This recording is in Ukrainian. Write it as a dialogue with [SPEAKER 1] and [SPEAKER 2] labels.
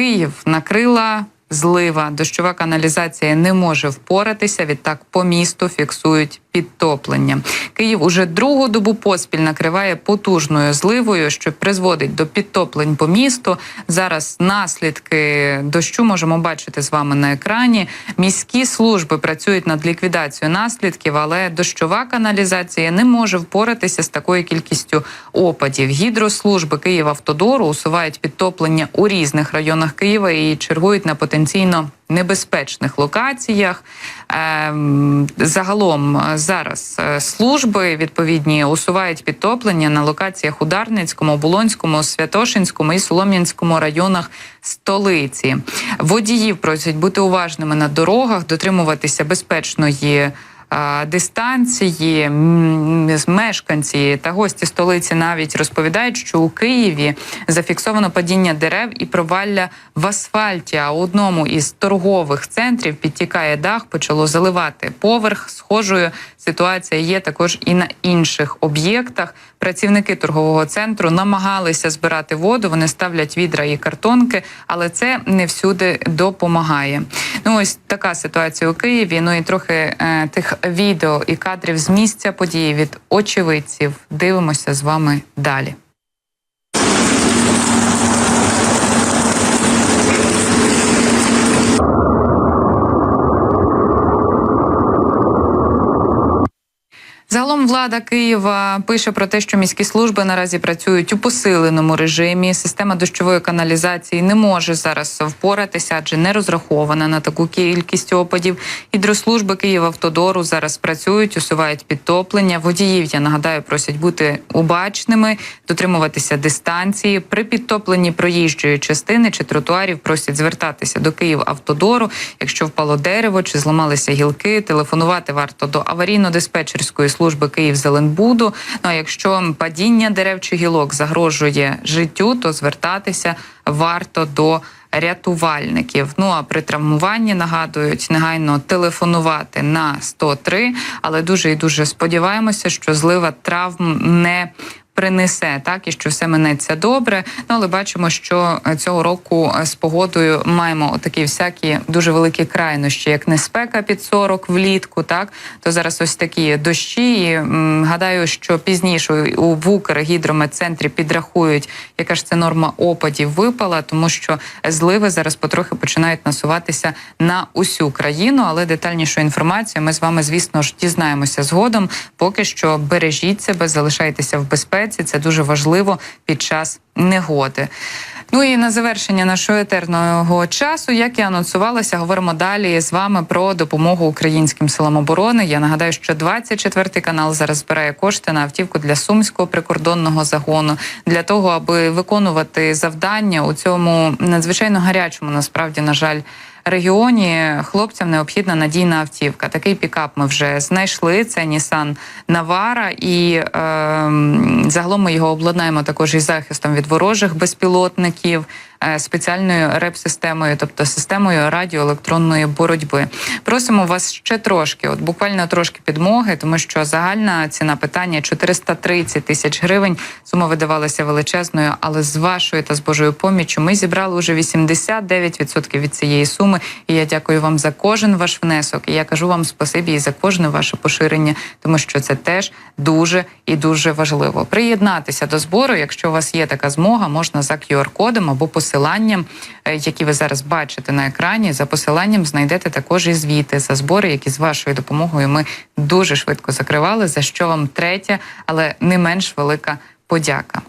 [SPEAKER 1] Київ накрила злива. Дощова каналізація не може впоратися. Відтак по місту фіксують підтоплення. Київ уже другу добу поспіль накриває потужною зливою, що призводить до підтоплень по місту. Зараз наслідки дощу можемо бачити з вами на екрані. Міські служби працюють над ліквідацією наслідків, але дощова каналізація не може впоратися з такою кількістю опадів. Гідрослужби Київавтодору усувають підтоплення у різних районах Києва і чергують на потенційно небезпечних локаціях. Ем, Загалом е, зараз е, служби відповідні усувають підтоплення на локаціях у Дарницькому, Булонському, Святошинському і Солом'янському районах столиці. Водіїв просять бути уважними на дорогах, дотримуватися безпечної. Дистанції мешканці та гості столиці навіть розповідають, що у Києві зафіксовано падіння дерев і провалля в асфальті. А у одному із торгових центрів підтікає дах, почало заливати поверх. Схожою ситуація є також і на інших об'єктах. Працівники торгового центру намагалися збирати воду. Вони ставлять відра і картонки, але це не всюди допомагає. Ну ось така ситуація у Києві. Ну і трохи е, тих відео і кадрів з місця події від очевидців. Дивимося з вами далі. Загалом влада Києва пише про те, що міські служби наразі працюють у посиленому режимі. Система дощової каналізації не може зараз впоратися, адже не розрахована на таку кількість опадів. Гідрослужби Київавтодору зараз працюють, усувають підтоплення. Водіїв я нагадаю, просять бути обачними, дотримуватися дистанції. При підтопленні проїжджої частини чи тротуарів просять звертатися до Київавтодору. Якщо впало дерево чи зламалися гілки, телефонувати варто до аварійно-диспетчерської служби Київзеленбуду. Ну а якщо падіння дерев чи гілок загрожує життю, то звертатися варто до рятувальників. Ну а при травмуванні нагадують негайно телефонувати на 103, але дуже і дуже сподіваємося, що злива травм не принесе так і що все минеться добре. Ну але бачимо, що е, цього року е, з погодою маємо такі всякі дуже великі крайнощі, як неспека під 40 влітку. Так то зараз ось такі дощі. І, м, гадаю, що пізніше у в Укргідрометцентрі підрахують, яка ж це норма опадів випала, тому що зливи зараз потрохи починають насуватися на усю країну. Але детальнішу інформацію ми з вами, звісно ж, дізнаємося згодом. Поки що бережіть себе, залишайтеся в безпеці. Це дуже важливо під час негоди. Ну і на завершення нашого етерного часу, як і анонсувалося, говоримо далі з вами про допомогу українським силам оборони. Я нагадаю, що 24 канал зараз збирає кошти на автівку для сумського прикордонного загону для того, аби виконувати завдання у цьому надзвичайно гарячому, насправді, на жаль. Регіоні хлопцям необхідна надійна автівка. Такий пікап ми вже знайшли. Це Nissan Navara. і е, загалом ми його обладнаємо також із захистом від ворожих безпілотників, спеціальною реп-системою, тобто системою радіоелектронної боротьби. Просимо вас ще трошки, от буквально трошки підмоги, тому що загальна ціна питання 430 тисяч гривень. Сума видавалася величезною, але з вашою та з Божою поміччю ми зібрали уже 89% від цієї суми. І я дякую вам за кожен ваш внесок. І я кажу вам спасибі і за кожне ваше поширення, тому що це теж дуже і дуже важливо. Приєднатися до збору, якщо у вас є така змога, можна за QR-кодом або посиланням, е, які ви зараз бачите на екрані. За посиланням знайдете також і звіти за збори, які з вашою допомогою ми дуже швидко закривали. За що вам третя, але не менш велика подяка.